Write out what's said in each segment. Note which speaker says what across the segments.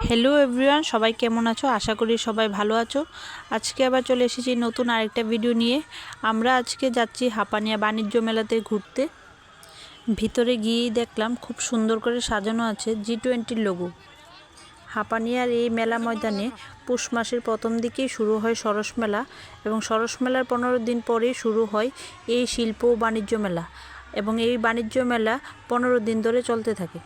Speaker 1: Hello everyone সবাই কেমন আছো? আশা করি সবাই ভালো আছো। আজকে আবার চলে এসেছি নতুন আরেকটা ভিডিও নিয়ে। আমরা আজকে যাচ্ছি হাপানিয়া বাণিজ্য মেলাতে ঘুরতে। ভিতরে গিয়েই দেখলাম খুব সুন্দর করে সাজানো আছে জি টোয়েন্টির লোগো হাপানিয়ার এই মেলা ময়দানে পুষ মাসের প্রথম দিকেই শুরু হয় সরস মেলা এবং সরস মেলার পনেরো দিন পরেই শুরু হয় এই শিল্প ও বাণিজ্য মেলা এবং এই বাণিজ্য মেলা পনেরো দিন ধরে চলতে থাকে।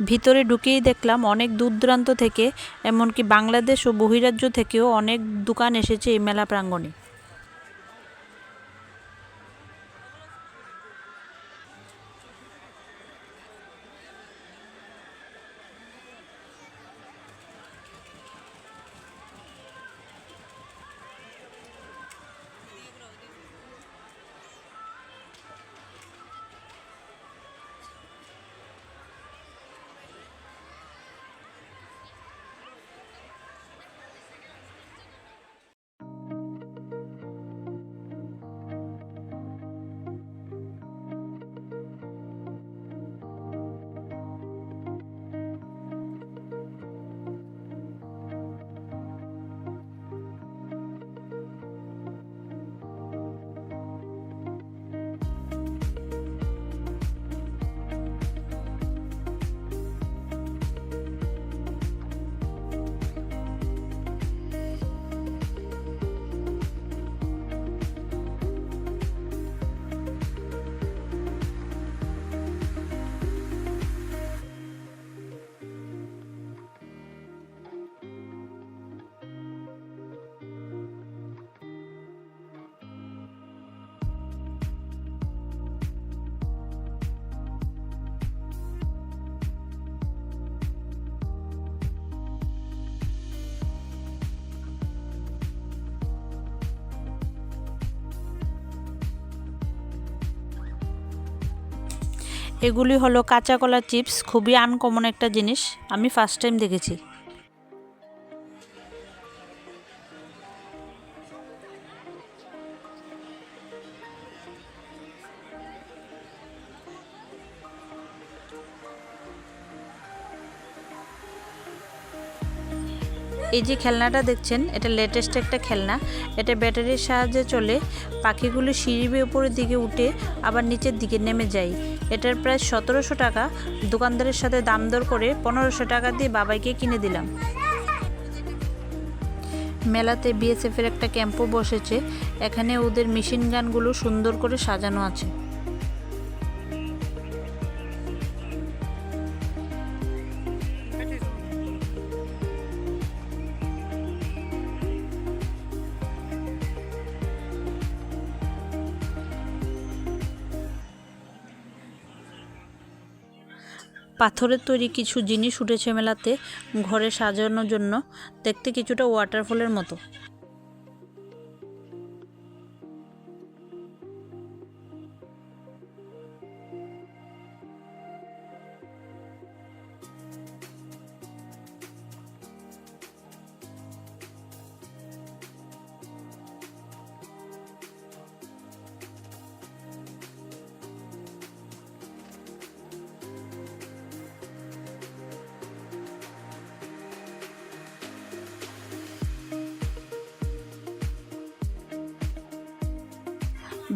Speaker 1: ভিতরে ঢুকেই দেখলাম অনেক দূর দূরান্ত থেকে, এমনকি বাংলাদেশ ও বহিরাজ্য থেকেও অনেক দোকান এসেছে এই মেলা প্রাঙ্গণে। এগুলি হলো কাঁচা কলা চিপস, খুবই আনকমন একটা জিনিস, আমি ফার্স্ট টাইম দেখেছি। এই যে খেলনাটা দেখছেন, এটা লেটেস্ট একটা খেলনা। এটা ব্যাটারির সাহায্যে চলে, পাখিগুলি সিঁড়ি উপরের দিকে উঠে আবার নিচের দিকে নেমে যায়। এটার প্রায় সতেরোশো টাকা। দোকানদারের সাথে দাম দর করে পনেরোশো টাকা দিয়ে বাবাইকে কিনে দিলাম। মেলাতে বিএসএফের একটা ক্যাম্পও বসেছে। এখানে ওদের মেশিন গানগুলো সুন্দর করে সাজানো আছে। পাথরের তৈরি কিছু জিনিস উঠেছে মেলাতে ঘরে সাজানোর জন্য দেখতে কিছুটা ওয়াটারফলের মতো।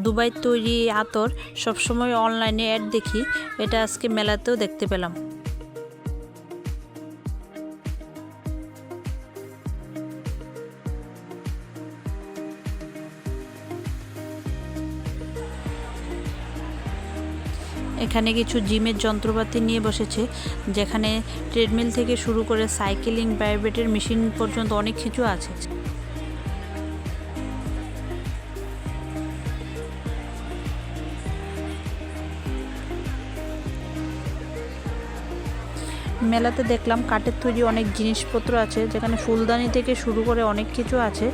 Speaker 1: দুবাই তৈরি আতর সবসময় অনলাইনে অ্যাড দেখি। এটা আজকে মেলাতেও দেখতে পেলাম। এখানে কিছু জিমের যন্ত্রপাতি নিয়ে বসেছে, যেখানে ট্রেডমিল থেকে শুরু করে সাইকেলিং, প্রাইভেটের মেশিন পর্যন্ত অনেক কিছু আছে। মেলাতে দেখলাম কাঠের তৈরি অনেক জিনিসপত্র আছে যেখানে ফুলদানি থেকে শুরু করে অনেক কিছু আছে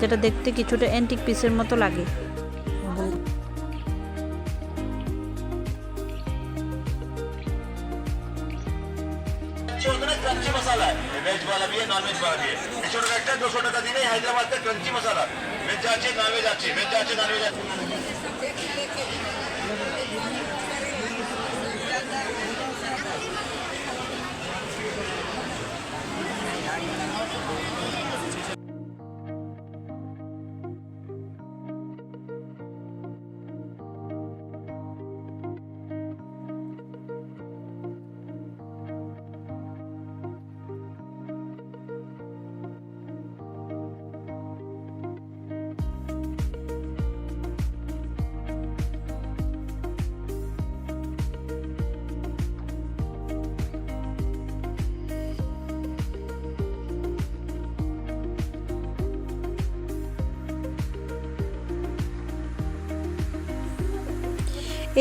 Speaker 1: যেটা দেখতে কিছুটা অ্যান্টিক পিসের মতো লাগে
Speaker 2: ক্রাঞ্চি মশলা ভেজ वाला भी है नॉन वेज वाला भी है একশো টাকা একটা দুশো টাকা দিলে হায়দ্রাবাদ का ক্রাঞ্চি মশলা ভেজ আছে নন ভেজ আছে ভেজ আছে নন ভেজ আছে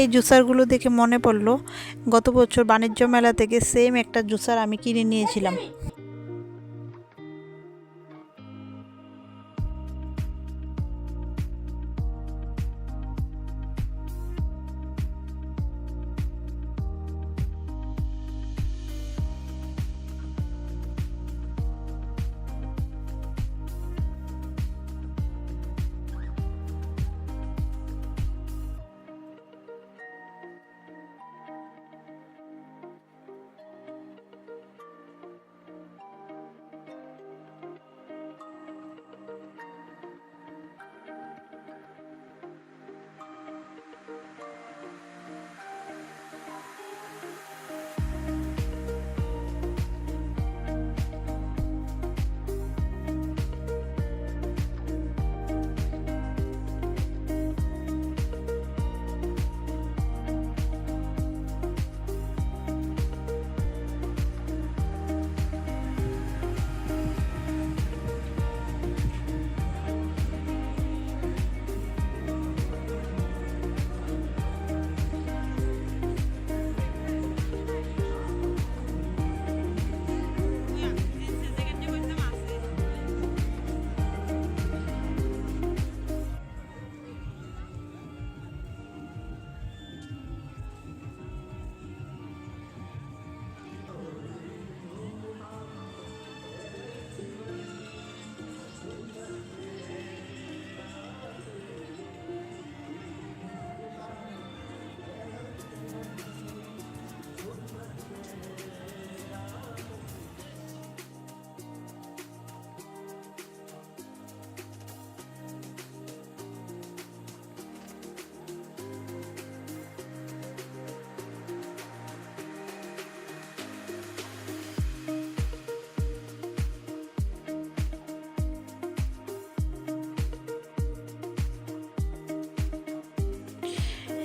Speaker 1: এই জুসারগুলো দেখে মনে পড়ল, গত বছর বাণিজ্য মেলা থেকে সেম একটা জুসার আমি কিনে নিয়েছিলাম।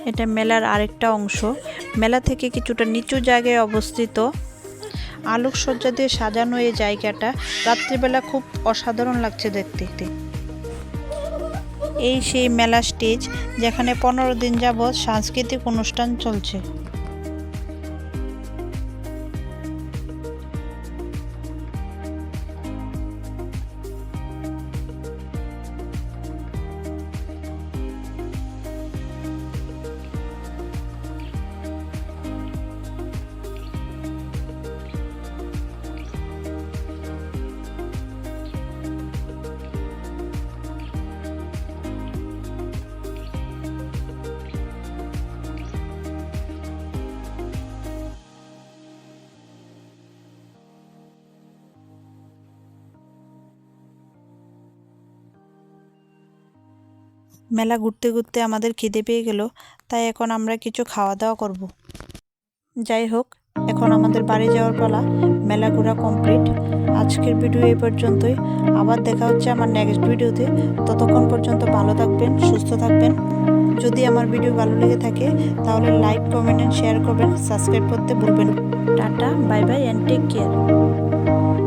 Speaker 1: এটা মেলার আরেকটা অংশ। মেলা থেকে কিছুটা নিচু জায়গায় অবস্থিত। আলোকসজ্জা দিয়ে সাজানো এই জায়গাটা রাত্রিবেলা খুব অসাধারণ লাগছে দেখতে। এই সেই মেলা স্টেজ যেখানে পনেরো দিন যাবৎ সাংস্কৃতিক অনুষ্ঠান চলছে। মেলা ঘুরতে ঘুরতে আমাদের খিদে পেয়ে গেল, তাই এখন আমরা কিছু খাওয়া দাওয়া করব। যাই হোক, এখন আমাদের বাড়ি যাওয়ার পালা, মেলা ঘোরা কমপ্লিট আজকের ভিডিও এই পর্যন্তই। আবার দেখা হচ্ছে আমার নেক্সট ভিডিওতে ততক্ষণ পর্যন্ত ভালো থাকবেন, সুস্থ থাকবেন। যদি আমার ভিডিও ভালো লেগে থাকে, তাহলে লাইক কমেন্ট অ্যান্ড শেয়ার করবেন সাবস্ক্রাইব করতে ভুলবেন tata bye bye and take care